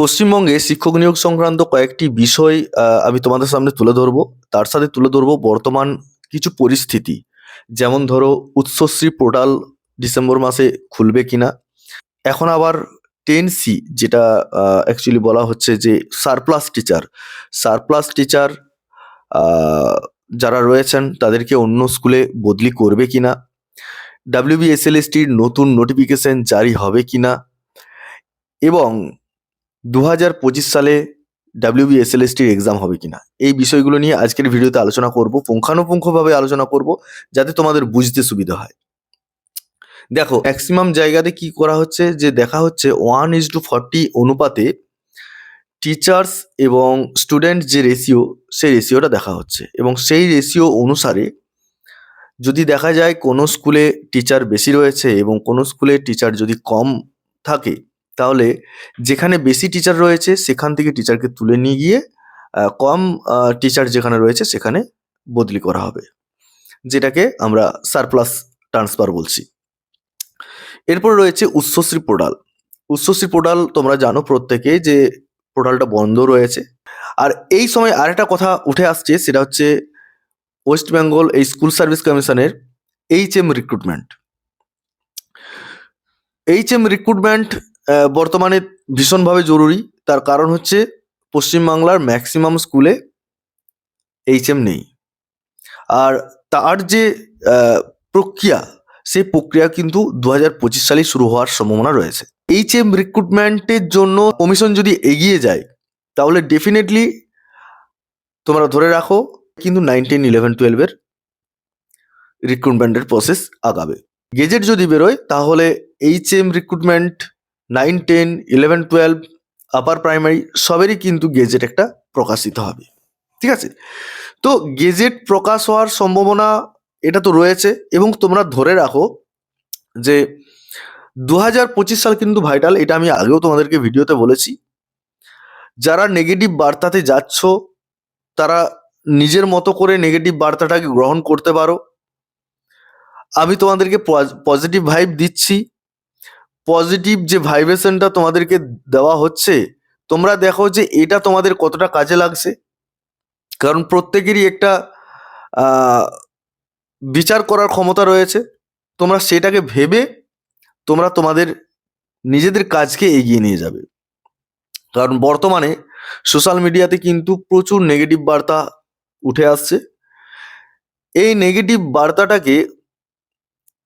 পশ্চিমবঙ্গে শিক্ষক নিয়োগ সংক্রান্ত কয়েকটি বিষয় আমি তোমাদের সামনে তুলে ধরবো। তার সাথে তুলে ধরবো বর্তমান কিছু পরিস্থিতি। যেমন ধরো, উৎসশ্রী পোর্টাল ডিসেম্বর মাসে খুলবে কিনা। এখন আবার টেন সি যেটা অ্যাকচুয়ালি বলা হচ্ছে যে সারপ্লাস টিচার সারপ্লাস টিচার যারা রয়েছেন তাদেরকে অন্য স্কুলে বদলি করবে কিনা? ডাব্লিউবিএসএলএসটির নতুন নোটিফিকেশন জারি হবে কিনা? এবং দু হাজার পঁচিশ সালে ডাব্লিউবিএসএলএসটির এক্সাম হবে কিনা? এই বিষয়গুলো নিয়ে আজকের ভিডিওতে আলোচনা করব, পুঙ্খানুপুঙ্খভাবে আলোচনা করব, যাতে তোমাদের বুঝতে সুবিধা হয়। দেখো ম্যাক্সিমাম জায়গাতে কি করা হচ্ছে? যে দেখা হচ্ছে ওয়ান ইজ টু ফর্টি অনুপাতে টিচার্স এবং স্টুডেন্ট যে রেশিও সেই রেশিওটা দেখা হচ্ছে। এবং সেই রেশিও অনুসারে যদি দেখা যায় কোনো স্কুলে টিচার বেশি রয়েছে এবং কোনো স্কুলে টিচার যদি কম থাকে তাহলে যেখানে বেশি টিচার রয়েছে, সেখান থেকে টিচারকে তুলে নিয়ে গিয়ে কম টিচার যেখানে রয়েছে, সেখানে বদলি করা হবে। যেটাকে আমরা সারপ্লাস ট্রান্সফার বলছি। এরপর রয়েছে উচ্চশ্রী পোর্টাল উচ্চশ্রী পোর্টাল তোমরা জানো প্রত্যেকে যে পোর্টালটা বন্ধ রয়েছে। আর এই সময় আরেকটা কথা উঠে আসছে, সেটা হচ্ছে ওয়েস্ট বেঙ্গল এই স্কুল সার্ভিস কমিশনের H M recruitment H M recruitment বর্তমানে ভীষণভাবে জরুরি। তার কারণ হচ্ছে পশ্চিমবাংলার ম্যাক্সিমাম স্কুলে এইচ এম নেই। আর তার যে প্রক্রিয়া, সেই প্রক্রিয়া কিন্তু দু হাজার পঁচিশ সালে শুরু হওয়ার সম্ভাবনা রয়েছে। এইচ এম রিক্রুটমেন্টের জন্য কমিশন যদি এগিয়ে যায়, তাহলে ডেফিনেটলি তোমরা ধরে রাখো, কিন্তু নাইনটিন ইলেভেন টুয়েলভের রিক্রুটমেন্টের প্রসেস আগাবে। গেজেট যদি বেরোয়, তাহলে H M recruitment nine, ten, eleven, twelve upper primary সবেরই কিন্তু গেজেট একটা প্রকাশিত হবে। ঠিক আছে? তো গেজেট প্রকাশ হওয়ার সম্ভাবনা এটা তো রয়েছে এবং তোমরা ধরে রাখো যে দু হাজার পঁচিশ সাল কিন্তু ভাইটাল এটা আমি আগেও তোমাদেরকে ভিডিওতে বলেছি। যারা নেগেটিভ বার্তাতে যাচ্ছ, তারা নিজের মতো করে নেগেটিভ বার্তাটাকে গ্রহণ করতে পারো। আমি তোমাদেরকে পজিটিভ ভাইব দিচ্ছি। পজিটিভ যে ভাইব্রেশনটা তোমাদেরকে দেওয়া হচ্ছে, তোমরা দেখো যে এটা তোমাদের কতটা কাজে লাগছে। কারণ প্রত্যেকেরই একটা বিচার করার ক্ষমতা রয়েছে। তোমরা সেটাকে ভেবে তোমরা তোমাদের নিজেদের কাজকে এগিয়ে নিয়ে যাবে। কারণ বর্তমানে সোশ্যাল মিডিয়াতে কিন্তু প্রচুর নেগেটিভ বার্তা উঠে আসছে। এই নেগেটিভ বার্তাটাকে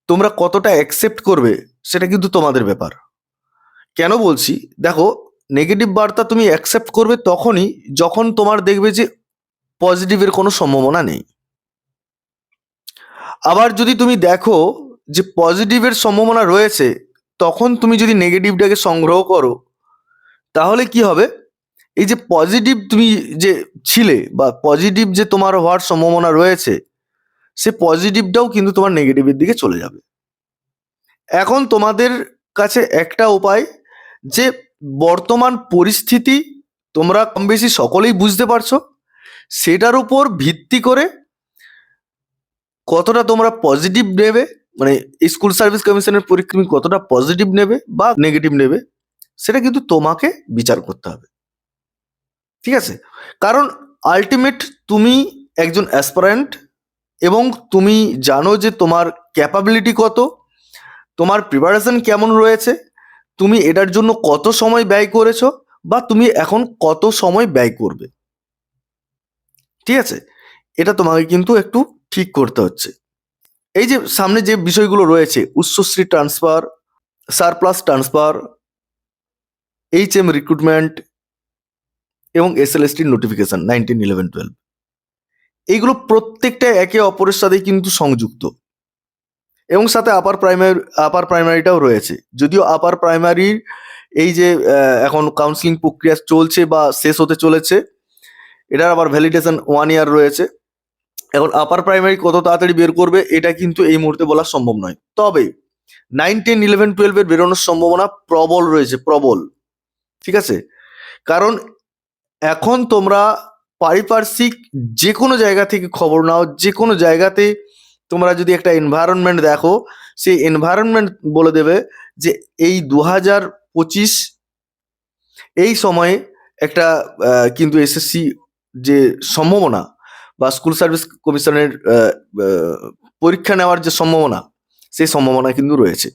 তোমরা কতটা অ্যাকসেপ্ট করবে, সেটা কিন্তু তোমাদের ব্যাপার। কেন বলছি? দেখো নেগেটিভ বার্তা তুমি অ্যাকসেপ্ট করবে তখনই যখন তোমার দেখবে যে পজিটিভের কোনো সম্ভাবনা নেই। আবার যদি তুমি দেখো যে পজিটিভের সম্ভাবনা রয়েছে, তখন তুমি যদি নেগেটিভটাকে সংগ্রহ করো, তাহলে কি হবে? এই যে পজিটিভ তুমি যে ছিলে বা পজিটিভ যে তোমার হওয়ার সম্ভাবনা রয়েছে সে পজিটিভটাও কিন্তু তোমার নেগেটিভের দিকে চলে যাবে। এখন তোমাদের কাছে একটা উপায় যে বর্তমান পরিস্থিতি তোমরা কম বেশি সকলেই বুঝতে পারছ, সেটার উপর ভিত্তি করে কতটা তোমরা পজিটিভ নেবে মানে স্কুল সার্ভিস কমিশনের পরীক্ষা তুমি কতটা পজিটিভ নেবে বা নেগেটিভ নেবে, সেটা কিন্তু তোমাকে বিচার করতে হবে। ঠিক আছে? কারণ আলটিমেট তুমি একজন অ্যাসপারেন্ট এবং তুমি জানো যে তোমার ক্যাপাবিলিটি কত, তোমার প্রিপারেশন কেমন রয়েছে, তুমি এটার জন্য কত সময় ব্যয় করেছ বা তুমি এখন কত সময় ব্যয় করবে। ঠিক আছে? এটা তোমাকে কিন্তু একটু ঠিক করতে হচ্ছে। এই যে সামনে যে বিষয়গুলো রয়েছে, Utsashree transfer surplus transfer H M recruitment এবং এস এল এসটির নোটিফিকেশন নাইনটিন ইলেভেন টুয়েলভ এইগুলো প্রত্যেকটা একে অপরের সাথে কিন্তু সংযুক্ত। এবং সাথে আপার প্রাইমারি আপার প্রাইমারিটাও রয়েছে। যদিও আপার প্রাইমারির এই যে এখন কাউন্সিলিং প্রক্রিয়া চলছে বা শেষ হতে চলেছে, এটার আবার ভ্যালিডেশন ওয়ান ইয়ার রয়েছে। এখন আপার প্রাইমারি কত তাড়াতাড়ি বের করবে, এটা কিন্তু এই মুহূর্তে বলা সম্ভব নয়। তবে নাইন টেন ইলেভেন টুয়েলভের বেরোনোর সম্ভাবনা প্রবল রয়েছে, প্রবল। ঠিক আছে? কারণ এখন তোমরা পারিপার্শ্বিক যে কোনো জায়গা থেকে খবর নাও যে কোনো জায়গাতে তোমরা যদি একটা এনভায়রনমেন্ট দেখো, সেই এনভায়রনমেন্ট বলে দেবে যে এই দু হাজার পঁচিশ এই সময়ে একটা কিন্তু এসএসসি যে সম্ভাবনা বা স্কুল সার্ভিস কমিশনের পরীক্ষা নেওয়ার যে সম্ভাবনা, সেই সম্ভাবনা কিন্তু রয়েছে।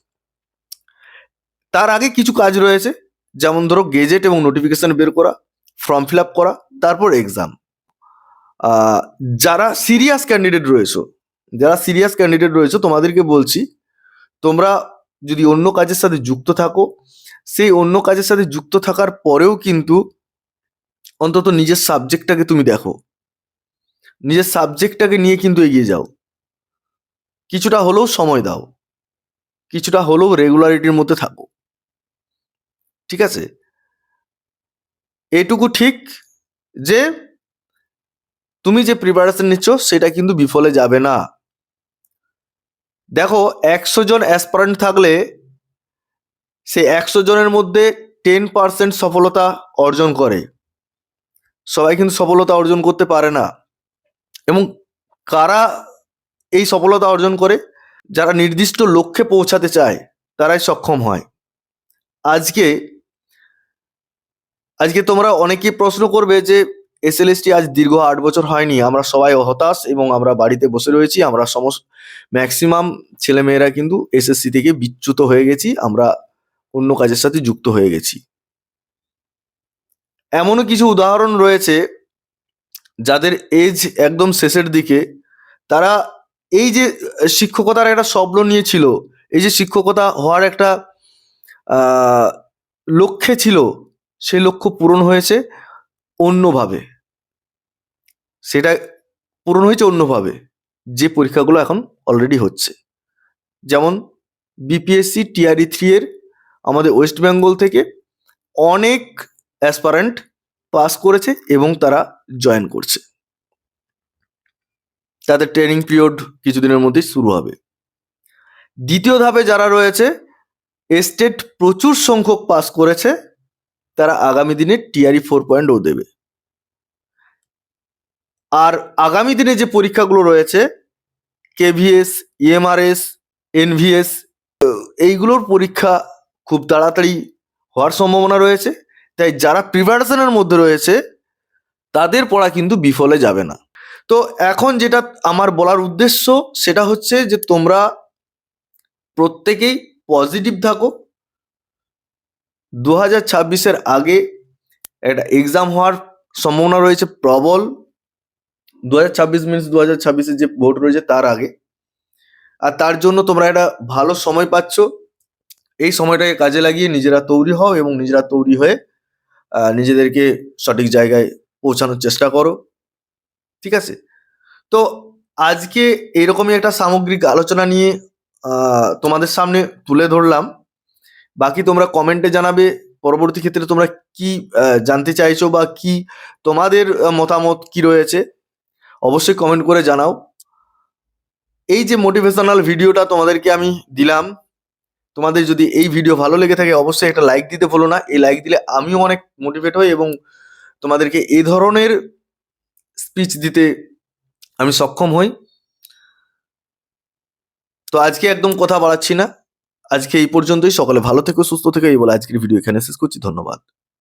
তার আগে কিছু কাজ রয়েছে, যেমন ধরো গেজেট এবং নোটিফিকেশন বের করা ফর্ম ফিল আপ করা, তারপর এক্সাম যারা সিরিয়াস ক্যান্ডিডেট রয়েছে, যারা সিরিয়াস ক্যান্ডিডেট রয়েছে, তোমাদেরকে বলছি, তোমরা যদি অন্য কাজের সাথে যুক্ত থাকো, সেই অন্য কাজের সাথে যুক্ত থাকার পরেও কিন্তু অন্তত নিজের সাবজেক্টটাকে তুমি দেখো। নিজের সাবজেক্টটাকে নিয়ে কিন্তু এগিয়ে যাও। কিছুটা হলেও সময় দাও। কিছুটা হলেও রেগুলারিটির মধ্যে থাকো। ঠিক আছে? এটুকু ঠিক যে তুমি যে প্রিপারেশন নিচ্ছ, সেটা কিন্তু বিফলে যাবে না। দেখো, একশো জন অ্যাসপারেন্ট থাকলে সেই একশো জনের মধ্যে টেন পার্সেন্ট সফলতা অর্জন করে। সবাই কিন্তু সফলতা অর্জন করতে পারে না। এবং কারা এই সফলতা অর্জন করে? যারা নির্দিষ্ট লক্ষ্যে পৌঁছাতে চায়, তারাই সক্ষম হয়। আজকে আজকে তোমরা অনেকেই প্রশ্ন করবে যে এসএলএসটি আজ দীর্ঘ আট বছর হয়নি। আমরা সবাই হতাশ এবং আমরা বাড়িতে বসে রয়েছি। আমরা সমস্ত ম্যাক্সিমাম ছেলেমেয়েরা কিন্তু এসএসসি থেকে বিচ্যুত হয়ে গেছি। আমরা অন্য কাজের সাথে যুক্ত হয়ে গেছি। এমনও কিছু উদাহরণ রয়েছে যাদের এজ একদম শেষের দিকে। তারা এই যে শিক্ষকতার একটা স্বপ্ন নিয়েছিল, এই যে শিক্ষকতা হওয়ার একটা লক্ষ্যে ছিল সেই লক্ষ্য পূরণ হয়েছে অন্যভাবে। সেটা পূরণ হয়েছে অন্যভাবে, যে পরীক্ষাগুলো এখন অলরেডি হচ্ছে। যেমন বিপিএসসি টিআরই থ্রি এর আমাদের ওয়েস্ট বেঙ্গল থেকে অনেক অ্যাসপারেন্ট পাস করেছে এবং তারা জয়েন করছে। তাদের ট্রেনিং পিরিয়ড কিছুদিনের মধ্যেই শুরু হবে। দ্বিতীয় ধাপে যারা রয়েছে স্টেট প্রচুর সংখ্যক পাস করেছে। তারা আগামী দিনে টিআরই ফোর পয়েন্ট ও দেবে। আর আগামী দিনে যে পরীক্ষাগুলো রয়েছে কেভিএস ইএমআরএস এনভিএস এইগুলোর পরীক্ষা খুব তাড়াতাড়ি হওয়ার সম্ভাবনা রয়েছে। তাই যারা প্রিপারেশনের মধ্যে রয়েছে, তাদের পড়া কিন্তু বিফলে যাবে না। তো এখন যেটা আমার বলার উদ্দেশ্য, সেটা হচ্ছে যে তোমরা প্রত্যেকেই পজিটিভ থাকো। দু হাজার ছাব্বিশের আগে একটা এক্সাম হওয়ার সম্ভাবনা রয়েছে প্রবল। দু হাজার ছাব্বিশ মিনস দু হাজার ছাব্বিশের যে ভোট রয়েছে তার আগে। আর তার জন্য তোমরা একটা ভালো সময় পাচ্ছ। এই সময়টাকে কাজে লাগিয়ে নিজেরা তৈরি হও এবং নিজেরা তৈরি হয়ে নিজেদেরকে সঠিক জায়গায় পৌঁছানোর চেষ্টা করো। ঠিক আছে? তো আজকে এরকমই একটা সামগ্রিক আলোচনা নিয়ে তোমাদের সামনে তুলে ধরলাম। বাকি তোমরা কমেন্টে জানাবে, পরবর্তী ক্ষেত্রে তোমরা কি জানতে চাইছো বা কি তোমাদের মতামত কি রয়েছে, অবশ্যই কমেন্ট করে জানাও। এই যে মোটিভেশনাল ভিডিওটা তোমাদেরকে আমি দিলাম, তোমাদের যদি এই ভিডিও ভালো লেগে থাকে, অবশ্যই একটা লাইক দিতে ভুলো না। এই লাইক দিলে আমিও অনেক মোটিভেট হই এবং তোমাদেরকে এই ধরনের স্পিচ দিতে আমি সক্ষম হই। তো আজকে একদম কথা বাড়াচ্ছি না। আজকে এই পর্যন্তই। সকলে ভালো থেকো, সুস্থ থেকো, এই বলে আজকের ভিডিও এখানে শেষ করছি। ধন্যবাদ।